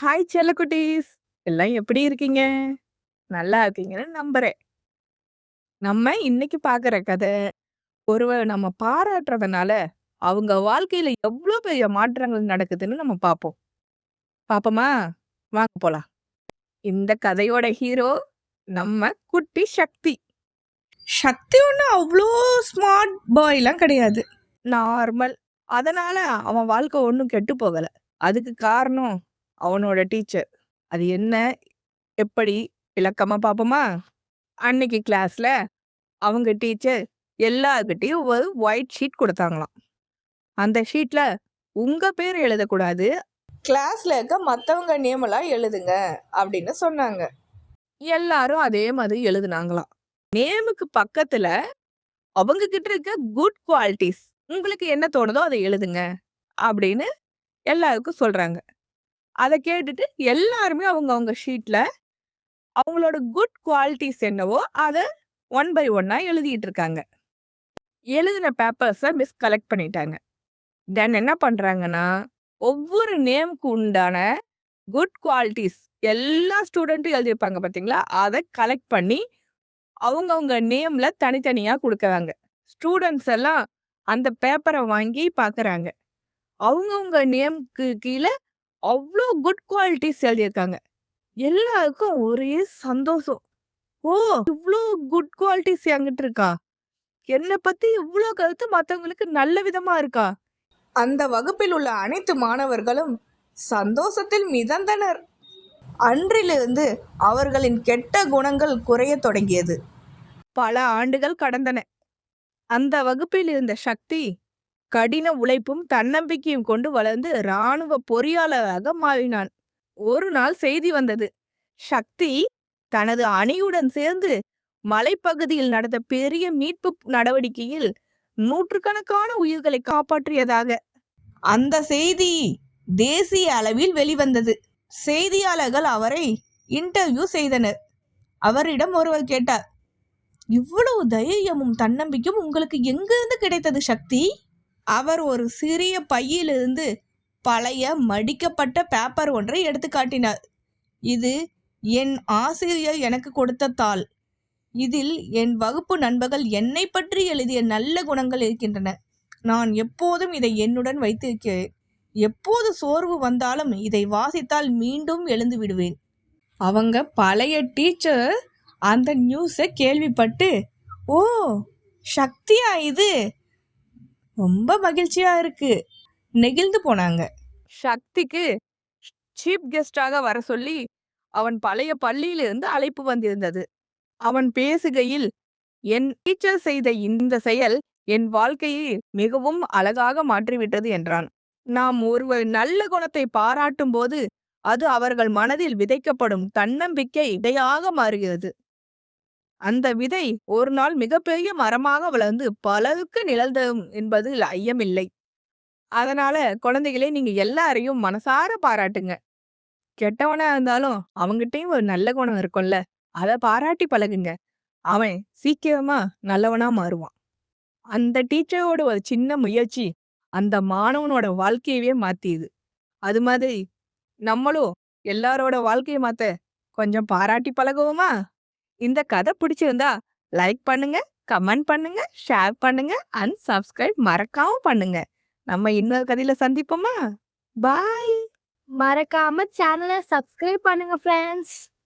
Hi செல்லக்குட்டீஸ்! எல்லாம் எப்படி இருக்கீங்க? நல்லா இருக்கீங்கன்னு நம்புறேன். நம்ம இன்னைக்கு பார்க்குற கதை, ஒருவர் நம்ம பாராட்டுறதுனால, அவங்க வாழ்க்கையில எவ்வளோ பெரிய மாற்றங்கள் நடக்குதுன்னு நம்ம பார்ப்போம். பார்ப்போமா? வாங்க போலாம். இந்த கதையோட ஹீரோ நம்ம குட்டி சக்தி. சக்தி ஒன்றும் அவ்வளோ ஸ்மார்ட் பாய்லாம் கிடையாது நார்மல். அதனால அவன் வாழ்க்கை ஒன்றும் கெட்டு போகலை அதுக்கு காரணம் அவனோட டீச்சர். அது என்ன? எப்படி? விளக்கமா பார்ப்போமா? அன்னைக்கு கிளாஸ்ல அவங்க டீச்சர் எல்லார்கிட்டயும் ஒரு ஒயிட் ஷீட் குடுத்தாங்களாம். அந்த ஷீட்ல உங்க பேர் எழுதக்கூடாது. கிளாஸ்ல இருக்க மற்றவங்க நேம் எல்லாம் எழுதுங்க அப்படின்னு சொன்னாங்க எல்லாரும் அதே மாதிரி எழுதுனாங்களாம். நேமுக்கு பக்கத்துல அவங்க கிட்ட இருக்க குட் குவாலிட்டிஸ். உங்களுக்கு என்ன தோணுதோ அத எழுதுங்க. அப்படின்னு எல்லாருக்கும் சொல்றாங்க. அத கேட்டுட்டு எல்லாருமே அவங்க அவங்க ஷீட்ல அவங்களோட குட் குவாலிட்டிஸ் என்னவோ அத ஒன் பை ஒன்னா எழுதிட்டு இருக்காங்க. எழுதின பேப்பர்ஸை மிஸ் கலெக்ட் பண்ணிட்டாங்க. தென் என்ன பண்றாங்கன்னா, ஒவ்வொரு நேமுக்கு உண்டான குட் குவாலிட்டிஸ் எல்லா ஸ்டூடெண்ட்டும் எழுதியிருப்பாங்க பார்த்தீங்களா? அதை கலெக்ட் பண்ணி அவங்கவுங்க நேம்ல தனித்தனியாக கொடுக்குறாங்க ஸ்டூடெண்ட்ஸ் எல்லாம் அந்த பேப்பரை வாங்கி பார்க்குறாங்க. அவங்கவுங்க நேம்க்கு கீழே அவ்வளோ குட் குவாலிட்டிஸ் எழுதியிருக்காங்க. எல்லாருக்கும் ஒரே சந்தோஷம். ஓ! இவ்வளோ குட் குவாலிட்டிஸ் என்கிட்ட இருக்கா? என்னை பத்தி இவ்வளோ கருத்து மற்றவங்களுக்கு நல்ல விதமா இருக்கா? அந்த வகுப்பில் உள்ள அனைத்து மாணவர்களும் சந்தோஷத்தில் மிதந்தனர் அன்றிலிருந்து அவர்களின் கெட்ட குணங்கள் குறையத் தொடங்கியது பல ஆண்டுகள் கடந்தன. அந்த வகுப்பில் இருந்த சக்தி கடின உழைப்பும் தன்னம்பிக்கையும் கொண்டு வளர்ந்து ராணுவ பொறியாளராக மாறினான். ஒரு நாள் செய்தி வந்தது. சக்தி தனது அணியுடன் சேர்ந்து மலைப்பகுதியில் நடந்த பெரிய மீட்பு நடவடிக்கையில் நூற்றுக்கணக்கான உயிர்களை காப்பாற்றியதாக. அந்த செய்தி தேசிய அளவில் வெளிவந்தது செய்தியாளர்கள் அவரை இன்டர்வியூ செய்தனர் அவரிடம் ஒருவர் கேட்டார் இவ்வளவு தைரியமும் தன்னம்பிக்கையும் உங்களுக்கு எங்கிருந்து கிடைத்தது சக்தி அவர் ஒரு சிறிய பையிலிருந்து பழைய மடிக்கப்பட்ட பேப்பர் ஒன்றை எடுத்து காட்டினார். இது என் ஆசிரியர் எனக்கு கொடுத்த தாள். இதில் என் வகுப்பு நண்பர்கள் என்னை பற்றி எழுதிய நல்ல குணங்கள் இருக்கின்றன. நான் எப்போதும் இதை என்னுடன் வைத்திருக்கிறேன். எப்போது சோர்வு வந்தாலும் இதை வாசித்தால் மீண்டும் எழுந்து விடுவேன். அவங்க பழைய டீச்சர் அந்த நியூஸை கேள்விப்பட்டு ஓ சக்தியா இது? ரொம்ப மகிழ்ச்சியா இருக்கு நெகிழ்ந்து போனாங்க சக்திக்கு சீப் கெஸ்டாக வர சொல்லி அவன் பழைய பள்ளியிலிருந்து அழைப்பு வந்திருந்தது. அவன் பேசுகையில், என் டீச்சர் செய்த இந்த செயல் என் வாழ்க்கையை மிகவும் அழகாக மாற்றிவிட்டது என்றான். நாம் ஒருவர் நல்ல குணத்தை பாராட்டும் போது அது அவர்கள் மனதில் விதைக்கப்படும் தன்னம்பிக்கை இடையாக மாறுகிறது. அந்த விதை ஒரு நாள் மிகப்பெரிய மரமாக வளர்ந்து பலருக்கு நிழல்தரும் என்பதில் ஐயமில்லை. அதனால குழந்தைகளே நீங்க எல்லாரையும் மனசார பாராட்டுங்க. கெட்டவனா இருந்தாலும் அவங்கிட்டயும் ஒரு நல்ல குணம் இருக்கும்ல. அத பாராட்டி பழகுங்க. அவன் சீக்கிரமா நல்லவனா மாறுவான். அந்த டீச்சரோட ஒரு சின்ன முயற்சி அந்த மாணவனோட வாழ்க்கையவே மாத்தியது. அது மாதிரி நம்மளும் எல்லாரோட வாழ்க்கையை மாத்த கொஞ்சம் பாராட்டி பழகுவோமா? இந்த கதை பிடிச்சிருந்தா லைக் பண்ணுங்க, கமெண்ட் பண்ணுங்க, ஷேர் பண்ணுங்க அண்ட் சப்ஸ்கிரைப் மறக்காம பண்ணுங்க. நம்ம இன்னொரு கதையில சந்திப்போமா? பாய். மறக்காம சேனலை சப்ஸ்கிரைப் பண்ணுங்க ஃப்ரெண்ட்ஸ்